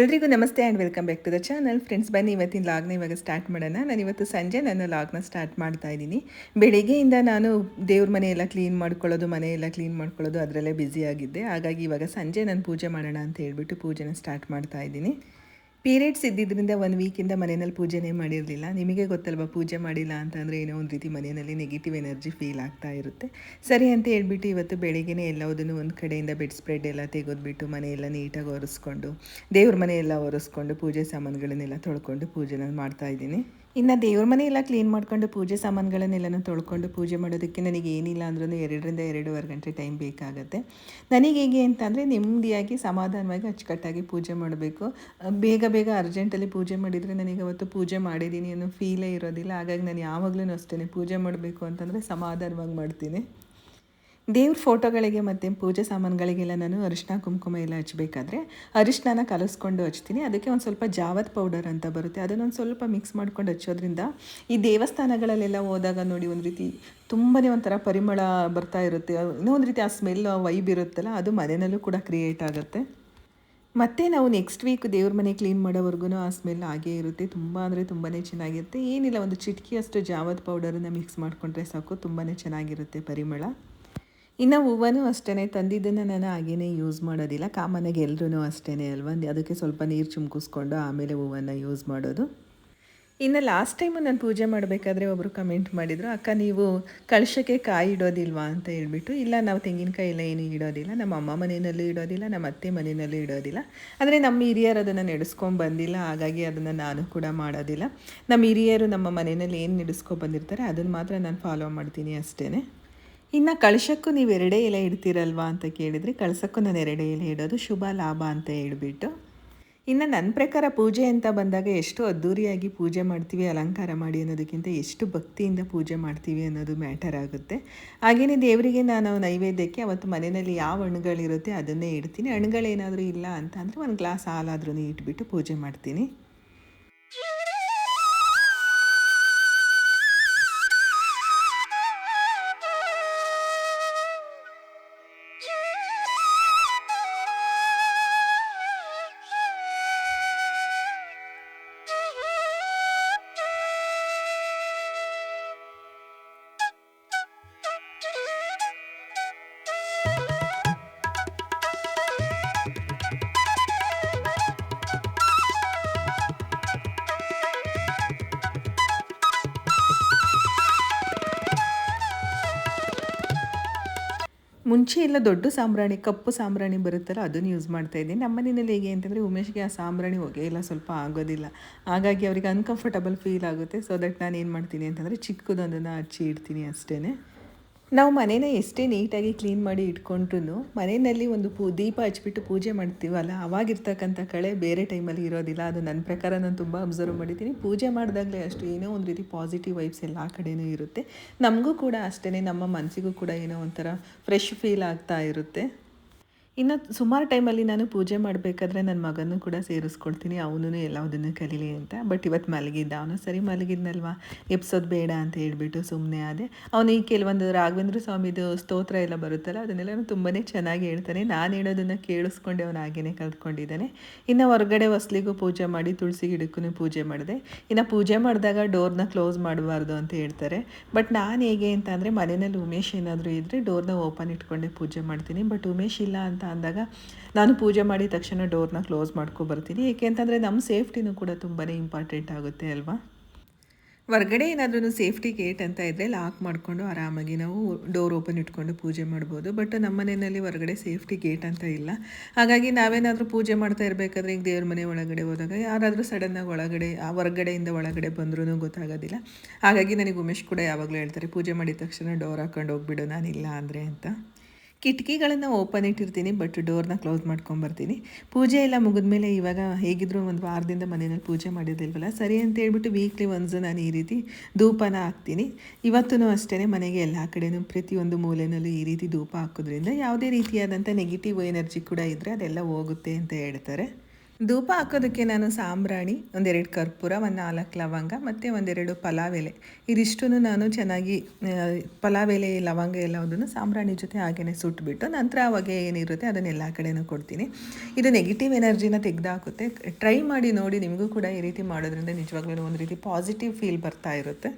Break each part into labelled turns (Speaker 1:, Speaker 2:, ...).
Speaker 1: ಎಲ್ರಿಗೂ ನಮಸ್ತೆ and welcome back to the channel. Friends, ಬನ್ನಿ ಇವತ್ತಿನ ಲಾಗ್ನ ಇವಾಗ ಸ್ಟಾರ್ಟ್ ಮಾಡೋಣ. ನಾನು ಇವತ್ತು ಸಂಜೆ ನನ್ನ ಲಾಗ್ನ ಸ್ಟಾರ್ಟ್ ಮಾಡ್ತಾ ಇದ್ದೀನಿ. ಬೆಳಿಗ್ಗೆಯಿಂದ ನಾನು ದೇವ್ರ ಮನೆ ಎಲ್ಲ ಕ್ಲೀನ್ ಮಾಡ್ಕೊಳ್ಳೋದು, ಮನೆ ಎಲ್ಲ ಕ್ಲೀನ್ ಮಾಡ್ಕೊಳ್ಳೋದು ಅದರಲ್ಲೇ ಆಗಿದ್ದೆ. ಹಾಗಾಗಿ ಇವಾಗ ಸಂಜೆ ನಾನು ಪೂಜೆ ಮಾಡೋಣ ಅಂತ ಹೇಳ್ಬಿಟ್ಟು ಪೂಜೆನ ಸ್ಟಾರ್ಟ್ ಮಾಡ್ತಾ ಇದ್ದೀನಿ. ಪೀರಿಯಡ್ಸ್ ಇದ್ದಿದ್ದರಿಂದ ಒಂದು ವೀಕಿಂದ ಮನೆಯಲ್ಲಿ ಪೂಜೆನೇ ಮಾಡಿರಲಿಲ್ಲ. ನಿಮಗೆ ಗೊತ್ತಲ್ವ, ಪೂಜೆ ಮಾಡಿಲ್ಲ ಅಂತಂದರೆ ಏನೋ ಒಂದು ರೀತಿ ಮನೆಯಲ್ಲಿ ನೆಗೆಟಿವ್ ಎನರ್ಜಿ ಫೀಲ್ ಆಗ್ತಾ ಇರುತ್ತೆ. ಸರಿ ಅಂತ ಹೇಳ್ಬಿಟ್ಟು ಇವತ್ತು ಬೆಳಿಗ್ಗೆನೇ ಎಲ್ಲದನ್ನು ಒಂದು ಕಡೆಯಿಂದ ಬೆಡ್ ಸ್ಪ್ರೆಡ್ ಎಲ್ಲ ತೆಗೆದುಬಿಟ್ಟು ಮನೆಯೆಲ್ಲ ನೀಟಾಗಿ ಒರೆಸ್ಕೊಂಡು, ದೇವ್ರ ಮನೆಯೆಲ್ಲ ಒರೆಸ್ಕೊಂಡು ಪೂಜೆ ಸಾಮಾನುಗಳನ್ನೆಲ್ಲ ತೊಳ್ಕೊಂಡು ಪೂಜೆನ ಮಾಡ್ತಾ ಇದ್ದೀನಿ. ಇನ್ನು ದೇವ್ರ ಮನೆ ಎಲ್ಲ ಕ್ಲೀನ್ ಮಾಡ್ಕೊಂಡು ಪೂಜೆ ಸಾಮಾನುಗಳನ್ನೆಲ್ಲನೂ ತೊಳ್ಕೊಂಡು ಪೂಜೆ ಮಾಡೋದಕ್ಕೆ ನನಗೆ ಏನಿಲ್ಲ ಅಂದ್ರೂ ಎರಡರಿಂದ ಎರಡೂವರೆ ಗಂಟೆ ಟೈಮ್ ಬೇಕಾಗುತ್ತೆ. ನನಗೆ ಹೇಗೆ ಅಂತಂದರೆ ನೆಮ್ಮದಿಯಾಗಿ ಸಮಾಧಾನವಾಗಿ ಅಚ್ಚುಕಟ್ಟಾಗಿ ಪೂಜೆ ಮಾಡಬೇಕು. ಬೇಗ ಬೇಗ ಅರ್ಜೆಂಟಲ್ಲಿ ಪೂಜೆ ಮಾಡಿದರೆ ನನಗೆ ಅವತ್ತು ಪೂಜೆ ಮಾಡಿದ್ದೀನಿ ಅನ್ನೋ ಫೀಲೇ ಇರೋದಿಲ್ಲ. ಹಾಗಾಗಿ ನಾನು ಯಾವಾಗಲೂ ಅಷ್ಟೇ ಪೂಜೆ ಮಾಡಬೇಕು ಅಂತಂದರೆ ಸಮಾಧಾನವಾಗಿ ಮಾಡ್ತೀನಿ. ದೇವ್ರ ಫೋಟೋಗಳಿಗೆ ಮತ್ತು ಪೂಜೆ ಸಾಮಾನುಗಳಿಗೆಲ್ಲ ನಾನು ಅರಿಶಿನ, ಕುಂಕುಮ ಎಲ್ಲ ಹಚ್ಚಬೇಕಾದ್ರೆ ಅರಿಶಿನ ಕಲಿಸ್ಕೊಂಡು ಹಚ್ತೀನಿ. ಅದಕ್ಕೆ ಒಂದು ಸ್ವಲ್ಪ ಜಾವತ್ ಪೌಡರ್ ಅಂತ ಬರುತ್ತೆ. ಅದನ್ನೊಂದು ಸ್ವಲ್ಪ ಮಿಕ್ಸ್ ಮಾಡ್ಕೊಂಡು ಹಚ್ಚೋದ್ರಿಂದ ಈ ದೇವಸ್ಥಾನಗಳಲ್ಲೆಲ್ಲ ಹೋದಾಗ ನೋಡಿ ಒಂದು ರೀತಿ ತುಂಬನೇ ಒಂಥರ ಪರಿಮಳ ಬರ್ತಾ ಇರುತ್ತೆ. ಇನ್ನೂ ಒಂದು ರೀತಿ ಆ ಸ್ಮೆಲ್ ವೈಬ್ ಇರುತ್ತಲ್ಲ, ಅದು ಮನೆಯಲ್ಲೂ ಕೂಡ ಕ್ರಿಯೇಟ್ ಆಗುತ್ತೆ. ಮತ್ತು ನಾವು ನೆಕ್ಸ್ಟ್ ವೀಕ್ ದೇವ್ರ ಮನೆ ಕ್ಲೀನ್ ಮಾಡೋವರೆಗೂ ಆ ಸ್ಮೆಲ್ ಹಾಗೇ ಇರುತ್ತೆ. ತುಂಬ ಅಂದರೆ ತುಂಬಾ ಚೆನ್ನಾಗಿರುತ್ತೆ. ಏನಿಲ್ಲ, ಒಂದು ಚಿಟಕಿಯಷ್ಟು ಜಾವತ್ ಪೌಡರನ್ನು ಮಿಕ್ಸ್ ಮಾಡಿಕೊಂಡ್ರೆ ಸಾಕು. ತುಂಬಾ ಚೆನ್ನಾಗಿರುತ್ತೆ ಪರಿಮಳ. ಇನ್ನು ಹೂವನೂ ಅಷ್ಟೇ ತಂದಿದ್ದನ್ನು ನಾನು ಹಾಗೇನೆ ಯೂಸ್ ಮಾಡೋದಿಲ್ಲ. ಕಾಮನಾಗಿ ಎಲ್ಲರೂ ಅಷ್ಟೇ ಅಲ್ವಾ? ಅದಕ್ಕೆ ಸ್ವಲ್ಪ ನೀರು ಚುಮ್ಕಿಸ್ಕೊಂಡು ಆಮೇಲೆ ಹೂವನ್ನು ಯೂಸ್ ಮಾಡೋದು. ಇನ್ನು ಲಾಸ್ಟ್ ಟೈಮು ನಾನು ಪೂಜೆ ಮಾಡಬೇಕಾದ್ರೆ ಒಬ್ಬರು ಕಮೆಂಟ್ ಮಾಡಿದರು, ಅಕ್ಕ, ನೀವು ಕಳಶಕ್ಕೆ ಕಾಯಿ ಇಡೋದಿಲ್ವಾ? ಅಂತ ಹೇಳ್ಬಿಟ್ಟು, ಇಲ್ಲ, ನಾವು ತೆಂಗಿನಕಾಯಿ ಎಲ್ಲ ಏನು ಇಡೋದಿಲ್ಲ. ನಮ್ಮ ಅಮ್ಮ ಮನೆಯಲ್ಲೂ ಇಡೋದಿಲ್ಲ, ನಮ್ಮ ಅತ್ತೆ ಮನೆಯಲ್ಲೂ ಇಡೋದಿಲ್ಲ. ಅಂದರೆ ನಮ್ಮ ಹಿರಿಯರು ಅದನ್ನು ನಡೆಸ್ಕೊಂಡು ಬಂದಿಲ್ಲ, ಹಾಗಾಗಿ ಅದನ್ನು ನಾನು ಕೂಡ ಮಾಡೋದಿಲ್ಲ. ನಮ್ಮ ಹಿರಿಯರು ನಮ್ಮ ಮನೆಯಲ್ಲಿ ಏನು ನಡೆಸ್ಕೊಂಡು ಬಂದಿರ್ತಾರೆ, ಅದನ್ನು ಮಾತ್ರ ನಾನು ಫಾಲೋ ಮಾಡ್ತೀನಿ ಅಷ್ಟೇ ಇನ್ನು ಕಳಶಕ್ಕೂ ನೀವು ಎರಡೇ ಎಲೆ ಇಡ್ತೀರಲ್ವಾ ಅಂತ ಕೇಳಿದರೆ ಕಳಸಕ್ಕೂ ನಾನು ಎರಡೇ ಎಲೆ ಇಡೋದು ಶುಭ ಲಾಭ ಅಂತ ಹೇಳ್ಬಿಟ್ಟು. ಇನ್ನು ನನ್ನ ಪ್ರಕಾರ ಪೂಜೆ ಅಂತ ಬಂದಾಗ ಎಷ್ಟು ಅದ್ಧೂರಿಯಾಗಿ ಪೂಜೆ ಮಾಡ್ತೀವಿ, ಅಲಂಕಾರ ಮಾಡಿ ಅನ್ನೋದಕ್ಕಿಂತ ಎಷ್ಟು ಭಕ್ತಿಯಿಂದ ಪೂಜೆ ಮಾಡ್ತೀವಿ ಅನ್ನೋದು ಮ್ಯಾಟರ್ ಆಗುತ್ತೆ. ಹಾಗೆಯೇ ದೇವರಿಗೆ ನಾನು ನೈವೇದ್ಯಕ್ಕೆ ಅವತ್ತು ಮನೆಯಲ್ಲಿ ಯಾವ ಹಣ್ಣುಗಳಿರುತ್ತೆ ಅದನ್ನೇ ಇಡ್ತೀನಿ. ಹಣ್ಣುಗಳೇನಾದರೂ ಇಲ್ಲ ಅಂತ ಅಂದರೆ ಒಂದು ಗ್ಲಾಸ್ ಹಾಲಾದ್ರೂ ಇಟ್ಬಿಟ್ಟು ಪೂಜೆ ಮಾಡ್ತೀನಿ. ಮುಂಚೆ ಎಲ್ಲ ದೊಡ್ಡ ಸಾಂಬ್ರಾಣಿ, ಕಪ್ಪು ಸಾಂಬ್ರಾಣಿ ಬರುತ್ತಲ್ಲ, ಅದನ್ನು ಯೂಸ್ ಮಾಡ್ತಾ ಇದ್ದೀನಿ. ನಮ್ಮ ಮನೆಯಲ್ಲಿ ಹೇಗೆ ಅಂತಂದರೆ, ಉಮೇಶ್ಗೆ ಆ ಸಾಂಬ್ರಾಣಿ ಹೋಗಿ ಎಲ್ಲ ಸ್ವಲ್ಪ ಆಗೋದಿಲ್ಲ. ಹಾಗಾಗಿ ಅವ್ರಿಗೆ ಅನ್ಕಂಫರ್ಟಬಲ್ ಫೀಲ್ ಆಗುತ್ತೆ. ಸೊ ದಟ್ ನಾನು ಏನು ಮಾಡ್ತೀನಿ ಅಂತಂದರೆ, ಚಿಕ್ಕದೊಂದನ್ನು ಹಚ್ಚಿ ಇಡ್ತೀನಿ ಅಷ್ಟೇ ನಾವು ಮನೇನ ಎಷ್ಟೇ ನೀಟಾಗಿ ಕ್ಲೀನ್ ಮಾಡಿ ಇಟ್ಕೊಂಡ್ರು ಮನೆಯಲ್ಲಿ ಒಂದು ಪೂ, ದೀಪ ಹಚ್ಬಿಟ್ಟು ಪೂಜೆ ಮಾಡ್ತೀವಲ್ಲ, ಅವಾಗಿರ್ತಕ್ಕಂಥ ಕಳೆ ಬೇರೆ ಟೈಮಲ್ಲಿ ಇರೋದಿಲ್ಲ. ಅದು ನನ್ನ ಪ್ರಕಾರ ನಾನು ತುಂಬ ಅಬ್ಸರ್ವ್ ಮಾಡಿದ್ದೀನಿ. ಪೂಜೆ ಮಾಡಿದಾಗಲೇ ಅಷ್ಟು ಏನೋ ಒಂದು ರೀತಿ ಪಾಸಿಟಿವ್ ವೈಬ್ಸ್ ಎಲ್ಲ ಕಡೆಯೂ ಇರುತ್ತೆ. ನಮಗೂ ಕೂಡ ಅಷ್ಟೇ ನಮ್ಮ ಮನಸ್ಸಿಗೂ ಕೂಡ ಏನೋ ಒಂಥರ ಫ್ರೆಶ್ ಫೀಲ್ ಆಗ್ತಾ ಇರುತ್ತೆ. ಇನ್ನು ಸುಮಾರು ಟೈಮಲ್ಲಿ ನಾನು ಪೂಜೆ ಮಾಡಬೇಕಾದ್ರೆ ನನ್ನ ಮಗನೂ ಕೂಡ ಸೇರಿಸ್ಕೊಳ್ತೀನಿ ಅವನು ಎಲ್ಲದನ್ನು ಕಲೀಲಿ ಅಂತ. ಬಟ್ ಇವತ್ತು ಮಲಗಿದ್ದ, ಅವನು ಸರಿ ಮಲಗಿದ್ನಲ್ವಾ? ಎಪ್ಸೋದು ಬೇಡ ಅಂತ ಹೇಳ್ಬಿಟ್ಟು ಸುಮ್ಮನೆ ಆದೆ. ಈ ಕೆಲವೊಂದು ರಾಘವೇಂದ್ರ ಸ್ವಾಮಿದು ಸ್ತೋತ್ರ ಎಲ್ಲ ಬರುತ್ತಲ್ಲ, ಅದನ್ನೆಲ್ಲ ತುಂಬಾ ಚೆನ್ನಾಗಿ ಹೇಳ್ತಾನೆ. ನಾನು ಹೇಳೋದನ್ನು ಕೇಳಿಸ್ಕೊಂಡೆ ಅವನು ಹಾಗೇನೆ ಕಲ್ತ್ಕೊಂಡಿದ್ದಾನೆ ಇನ್ನು ಹೊರಗಡೆ ಹೊಸ್ಲಿಗೂ ಪೂಜೆ ಮಾಡಿ ತುಳಸಿ ಗಿಡಕ್ಕೂ ಪೂಜೆ ಮಾಡಿದೆ. ಇನ್ನು ಪೂಜೆ ಮಾಡಿದಾಗ ಡೋರ್ನ ಕ್ಲೋಸ್ ಮಾಡಬಾರ್ದು ಅಂತ ಹೇಳ್ತಾರೆ. ಬಟ್ ನಾನು ಹೇಗೆ ಅಂತ ಅಂದರೆ ಮನೆಯಲ್ಲಿ ಉಮೇಶ್ ಏನಾದರೂ ಇದ್ದರೆ ಡೋರ್ನ ಓಪನ್ ಇಟ್ಕೊಂಡೆ ಪೂಜೆ ಮಾಡ್ತೀನಿ. ಬಟ್ ಉಮೇಶ್ ಇಲ್ಲ ಅಂತ ಅಂದಾಗ ನಾನು ಪೂಜೆ ಮಾಡಿದ ತಕ್ಷಣ ಡೋರ್ನ ಕ್ಲೋಸ್ ಮಾಡ್ಕೊ ಬರ್ತೀನಿ. ಏಕೆ ಅಂತಂದರೆ ನಮ್ಮ ಸೇಫ್ಟಿನೂ ಕೂಡ ತುಂಬಾ ಇಂಪಾರ್ಟೆಂಟ್ ಆಗುತ್ತೆ ಅಲ್ವಾ? ಹೊರಗಡೆ ಏನಾದ್ರೂ ಸೇಫ್ಟಿ ಗೇಟ್ ಅಂತ ಇದ್ದರೆ ಲಾಕ್ ಮಾಡಿಕೊಂಡು ಆರಾಮಾಗಿ ನಾವು ಡೋರ್ ಓಪನ್ ಇಟ್ಕೊಂಡು ಪೂಜೆ ಮಾಡ್ಬೋದು. ಬಟ್ ನಮ್ಮ ಮನೆಯಲ್ಲಿ ಹೊರಗಡೆ ಸೇಫ್ಟಿ ಗೇಟ್ ಅಂತ ಇಲ್ಲ. ಹಾಗಾಗಿ ನಾವೇನಾದರೂ ಪೂಜೆ ಮಾಡ್ತಾ ಇರಬೇಕಾದ್ರೆ ಈಗ ದೇವ್ರ ಮನೆ ಒಳಗಡೆ ಹೋದಾಗ ಯಾರಾದರೂ ಸಡನ್ನಾಗಿ ಒಳಗಡೆ, ಆ ಹೊರಗಡೆಯಿಂದ ಒಳಗಡೆ ಬಂದ್ರೂ ಗೊತ್ತಾಗೋದಿಲ್ಲ. ಹಾಗಾಗಿ ನನಗೆ ಉಮೇಶ್ ಕೂಡ ಯಾವಾಗಲೂ ಹೇಳ್ತಾರೆ, ಪೂಜೆ ಮಾಡಿದ ತಕ್ಷಣ ಡೋರ್ ಹಾಕೊಂಡು ಹೋಗ್ಬಿಡು, ನಾನಿಲ್ಲ ಅಂದರೆ ಅಂತ. ಕಿಟಕಿಗಳನ್ನು ಓಪನ್ ಇಟ್ಟಿರ್ತೀನಿ ಬಟ್ ಡೋರ್ನ ಕ್ಲೋಸ್ ಮಾಡ್ಕೊಂಬರ್ತೀನಿ ಪೂಜೆ ಎಲ್ಲ ಮುಗಿದ್ಮೇಲೆ ಇವಾಗ ಹೇಗಿದ್ರು ಒಂದು ವಾರದಿಂದ ಮನೆಯಲ್ಲಿ ಪೂಜೆ ಮಾಡಿರಲಿಲ್ವಲ್ಲ, ಸರಿ ಅಂತ ಹೇಳ್ಬಿಟ್ಟು ವೀಕ್ಲಿ ಒನ್ಸ್ ನಾನು ಈ ರೀತಿ ಧೂಪನ ಹಾಕ್ತೀನಿ. ಇವತ್ತೂ ಅಷ್ಟೇ ಮನೆಗೆ ಎಲ್ಲ ಕಡೆಯೂ ಪ್ರತಿಯೊಂದು ಮೂಲೆಯಲ್ಲೂ ಈ ರೀತಿ ಧೂಪ ಹಾಕೋದ್ರಿಂದ ಯಾವುದೇ ರೀತಿಯಾದಂಥ ನೆಗೆಟಿವ್ ಎನರ್ಜಿ ಕೂಡ ಇದ್ದರೆ ಅದೆಲ್ಲ ಹೋಗುತ್ತೆ ಅಂತ ಹೇಳ್ತಾರೆ. ಧೂಪ ಹಾಕೋದಕ್ಕೆ ನಾನು ಸಾಂಬ್ರಾಣಿ, ಒಂದೆರಡು ಕರ್ಪೂರ, ಒಂದು ನಾಲ್ಕು ಲವಂಗ, ಮತ್ತು ಒಂದೆರಡು ಪಲಾವ್ ಎಲೆ. ಇದಿಷ್ಟನ್ನು ನಾನು ಚೆನ್ನಾಗಿ ಪಲಾವ್ ಎಲೆ, ಲವಂಗ ಎಲ್ಲವನ್ನು ಸಾಂಬ್ರಾಣಿ ಜೊತೆ ಹಾಗೆಯೇ ಸುಟ್ಬಿಟ್ಟು ನಂತರ ಅವಾಗ ಏನಿರುತ್ತೆ ಅದನ್ನು ಎಲ್ಲ ಕಡೆನೂ ಕೊಡ್ತೀನಿ. ಇದು ನೆಗೆಟಿವ್ ಎನರ್ಜಿನ ತೆಗೆದುಹಾಕುತ್ತೆ ಟ್ರೈ ಮಾಡಿ ನೋಡಿ, ನಿಮಗೂ ಕೂಡ ಈ ರೀತಿ ಮಾಡೋದ್ರಿಂದ ನಿಜವಾಗ್ಲೂ ಒಂದು ರೀತಿ ಪಾಸಿಟಿವ್ ಫೀಲ್ ಬರ್ತಾ ಇರುತ್ತೆ.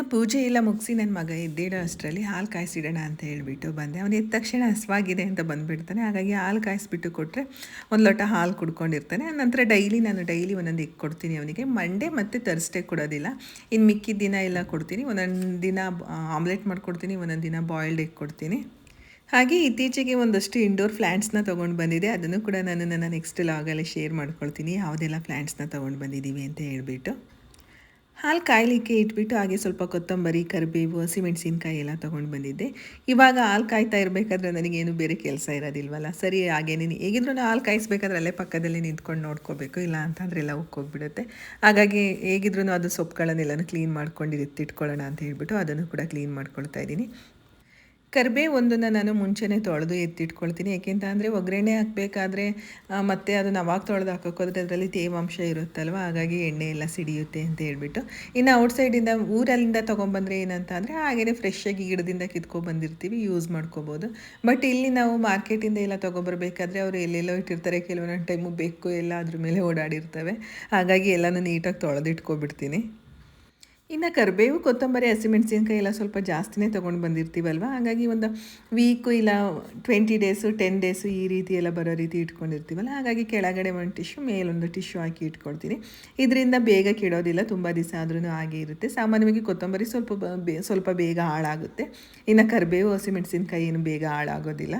Speaker 1: ಇನ್ನು ಪೂಜೆ ಎಲ್ಲ ಮುಗಿಸಿ ನನ್ನ ಮಗ ಎದ್ದೇಳೋ ಅಷ್ಟರಲ್ಲಿ ಹಾಲು ಕಾಯಿಸಿಡೋಣ ಅಂತ ಹೇಳಿಬಿಟ್ಟು ಬಂದೆ. ಅವನು ಎದ್ದ ತಕ್ಷಣ ಹಸುವಾಗಿದೆ ಅಂತ ಬಂದುಬಿಡ್ತಾನೆ. ಹಾಗಾಗಿ ಹಾಲು ಕಾಯಿಸಿಬಿಟ್ಟು ಕೊಟ್ಟರೆ ಒಂದು ಲೋಟ ಹಾಲು ಕುಡ್ಕೊಂಡಿರ್ತಾನೆ. ನಂತರ ಡೈಲಿ ನಾನು ಡೈಲಿ ಒಂದೊಂದು ಎಗ್ ಕೊಡ್ತೀನಿ ಅವನಿಗೆ. ಮಂಡೇ ಮತ್ತು ತರ್ಸ್ಡೇ ಕೊಡೋದಿಲ್ಲ. ಇನ್ನು ಮಿಕ್ಕಿದ ದಿನ ಎಲ್ಲ ಕೊಡ್ತೀನಿ. ಒಂದೊಂದು ದಿನ ಆಮ್ಲೆಟ್ ಮಾಡಿಕೊಡ್ತೀನಿ. ಒಂದೊಂದು ದಿನ ಬಾಯ್ಲ್ಡ್ ಎಗ್ ಕೊಡ್ತೀನಿ. ಹಾಗೆ ಇತ್ತೀಚೆಗೆ ಒಂದಷ್ಟು ಇಂಡೋರ್ ಪ್ಲ್ಯಾಂಟ್ಸ್ನ ತೊಗೊಂಡು ಬಂದಿದೆ. ಅದನ್ನು ಕೂಡ ನಾನು ನನ್ನ ನೆಕ್ಸ್ಟ್ ಲಾಗಲ್ಲಿ ಶೇರ್ ಮಾಡ್ಕೊಳ್ತೀನಿ. ಯಾವುದೆಲ್ಲ ಪ್ಲ್ಯಾಂಟ್ಸ್ನ ತೊಗೊಂಡು ಬಂದಿದ್ದೀವಿ ಅಂತ ಹೇಳ್ಬಿಟ್ಟು. ಹಾಲು ಕಾಯಲಿಕ್ಕೆ ಇಟ್ಬಿಟ್ಟು ಹಾಗೆ ಸ್ವಲ್ಪ ಕೊತ್ತಂಬರಿ, ಕರಿಬೇವು, ಹಸಿಮೆಣಸಿನ್ಕಾಯಿ ಎಲ್ಲ ತೊಗೊಂಡು ಬಂದಿದ್ದೆ. ಇವಾಗ ಹಾಲು ಕಾಯ್ತಾ ಇರಬೇಕಾದ್ರೆ ನನಗೇನು ಬೇರೆ ಕೆಲಸ ಇರೋದಿಲ್ವಲ್ಲ? ಸರಿ, ಹಾಗೇನೆ ಹೇಗಿದ್ರು ಹಾಲು ಕಾಯಿಸ್ಬೇಕಾದ್ರೆ ಅಲ್ಲೇ ಪಕ್ಕದಲ್ಲಿ ನಿಂತ್ಕೊಂಡು ನೋಡ್ಕೋಬೇಕು, ಇಲ್ಲ ಅಂತಂದ್ರೆ ಎಲ್ಲ ಉಕ್ಕೋಗ್ಬಿಡುತ್ತೆ. ಹಾಗಾಗಿ ಹೇಗಿದ್ರು ಅದು ಸೊಪ್ಪುಗಳನ್ನೆಲ್ಲನೂ ಕ್ಲೀನ್ ಮಾಡ್ಕೊಂಡು ಎತ್ತಿಟ್ಕೊಳ್ಳೋಣ ಅಂತ ಹೇಳ್ಬಿಟ್ಟು ಅದನ್ನು ಕೂಡ ಕ್ಲೀನ್ ಮಾಡ್ಕೊಳ್ತಾ ಇದ್ದೀನಿ. ಒಂದನ್ನು ನಾನು ಮುಂಚೆನೇ ತೊಳೆದು ಎತ್ತಿಟ್ಕೊಳ್ತೀನಿ. ಯಾಕೆಂತ ಅಂದರೆ ಒಗ್ಗರಣೆ ಹಾಕಬೇಕಾದ್ರೆ ಮತ್ತೆ ಅದನ್ನು ಅವಾಗ ತೊಳೆದು ಹಾಕೋಕೋದ್ರೆ ಅದರಲ್ಲಿ ತೇವಾಂಶ ಇರುತ್ತಲ್ವ? ಹಾಗಾಗಿ ಎಣ್ಣೆ ಎಲ್ಲ ಸಿಡಿಯುತ್ತೆ ಅಂತ ಹೇಳ್ಬಿಟ್ಟು. ಇನ್ನು ಔಟ್ಸೈಡಿಂದ ಊರಲ್ಲಿಂದ ತೊಗೊಂಬಂದರೆ ಏನಂತ ಅಂದರೆ ಹಾಗೆಯೇ ಫ್ರೆಶ್ಶಾಗಿ ಗಿಡದಿಂದ ಕಿತ್ಕೊಬಂದಿರ್ತೀವಿ ಯೂಸ್ ಮಾಡ್ಕೋಬೋದು. ಬಟ್ ಇಲ್ಲಿ ನಾವು ಮಾರ್ಕೆಟಿಂದ ಎಲ್ಲ ತೊಗೊಬರ್ಬೇಕಾದ್ರೆ ಅವರು ಎಲ್ಲೆಲ್ಲೋ ಇಟ್ಟಿರ್ತಾರೆ. ಕೆಲವೊಂದು ಟೈಮು ಬೇಕು, ಎಲ್ಲ ಅದ್ರ ಮೇಲೆ ಓಡಾಡಿರ್ತವೆ. ಹಾಗಾಗಿ ಎಲ್ಲನೂ ನೀಟಾಗಿ ತೊಳೆದಿಟ್ಕೊಬಿಡ್ತೀನಿ. ಇನ್ನು ಕರಿಬೇವು ಕೊತ್ತಂಬರಿ, ಹಸಿಮೆಣಸಿನ್ಕಾಯಿ ಎಲ್ಲ ಸ್ವಲ್ಪ ಜಾಸ್ತಿನೇ ತೊಗೊಂಡು ಬಂದಿರ್ತೀವಲ್ವ? ಹಾಗಾಗಿ ಒಂದು ವೀಕು ಇಲ್ಲ ಟ್ವೆಂಟಿ ಡೇಸು ಟೆನ್ ಡೇಸು ಈ ರೀತಿ ಎಲ್ಲ ಬರೋ ರೀತಿ ಇಟ್ಕೊಂಡಿರ್ತೀವಲ್ಲ? ಹಾಗಾಗಿ ಕೆಳಗಡೆ ಒಂದು ಟಿಶ್ಯೂ ಮೇಲೊಂದು ಟಿಶ್ಯೂ ಹಾಕಿ ಇಟ್ಕೊಳ್ತೀನಿ. ಇದರಿಂದ ಬೇಗ ಕೆಡೋದಿಲ್ಲ, ತುಂಬ ದಿವಸ ಆದ್ರೂ ಹಾಗೆ ಇರುತ್ತೆ. ಸಾಮಾನ್ಯವಾಗಿ ಕೊತ್ತಂಬರಿ ಸ್ವಲ್ಪ ಸ್ವಲ್ಪ ಬೇಗ ಹಾಳಾಗುತ್ತೆ. ಇನ್ನು ಕರಿಬೇವು, ಹಸಿಮೆಣಸಿನ್ಕಾಯಿ ಏನು ಬೇಗ ಹಾಳಾಗೋದಿಲ್ಲ.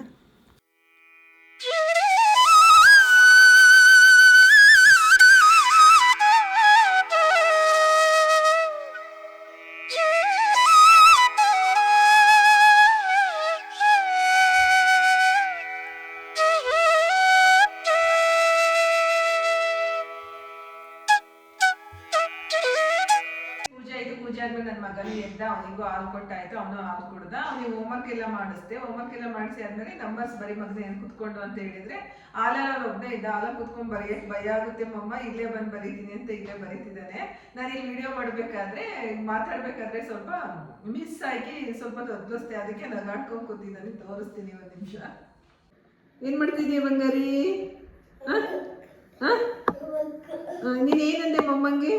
Speaker 1: ಪೂಜೆ ಆದ್ಮೇಲೆ ನನ್ನ ಮಗನು ಎದ್ದ ಅವನಿಗೂ ಹಾಲು ಕೊಟ್ಟಾಯ್ತು, ಅವನು ಹಾಲು ಕುಡ್ದ. ಅವನಿಗೆ ಹೋಮ್ವರ್ಕ್ ಎಲ್ಲ ಮಾಡಿಸ್ದೆ. ಹೋಮ್ವರ್ಕ್ ಎಲ್ಲ ಮಾಡಿಸಿ ಆದ್ಮೇಲೆ ನಂಬರ್ಸ್ ಬರೀ ಮಗನೇ ಏನು ಕುತ್ಕೊಂಡು ಅಂತ ಹೇಳಿದ್ರೆ ಹಾಲಲ್ಲಿ ಅವ್ನು ಇದ್ದ ಹಾಲ ಕುತ್ಕೊಂಡು ಬರೆಯಕ್ಕೆ ಭಯ ಆಗುತ್ತೆ ಮಮ್ಮ, ಇಲ್ಲೇ ಬಂದು ಬರೀತೀನಿ ಅಂತ ಇಲ್ಲೇ ಬರೀತಿದ್ದಾನೆ. ನಾನು ಈ ವಿಡಿಯೋ ಮಾಡಬೇಕಾದ್ರೆ, ಮಾತಾಡ್ಬೇಕಾದ್ರೆ ಸ್ವಲ್ಪ ಮಿಸ್ ಆಗಿ ಸ್ವಲ್ಪ ತೊದ್ಲಿಸ್ತೆ ಅದಕ್ಕೆ ನಗಾಡ್ಕೊಂಡು ಕೂತಿದ್ದಾನೆ. ತೋರಿಸ್ತೀನಿ ಒಂದು ನಿಮಿಷ. ಏನು ಮಾಡ್ತಿದ್ದೀಯ ಬಂಗಾರಿ? ನೀನು ಏನಂದೆ ಮಮ್ಮಂಗೆ?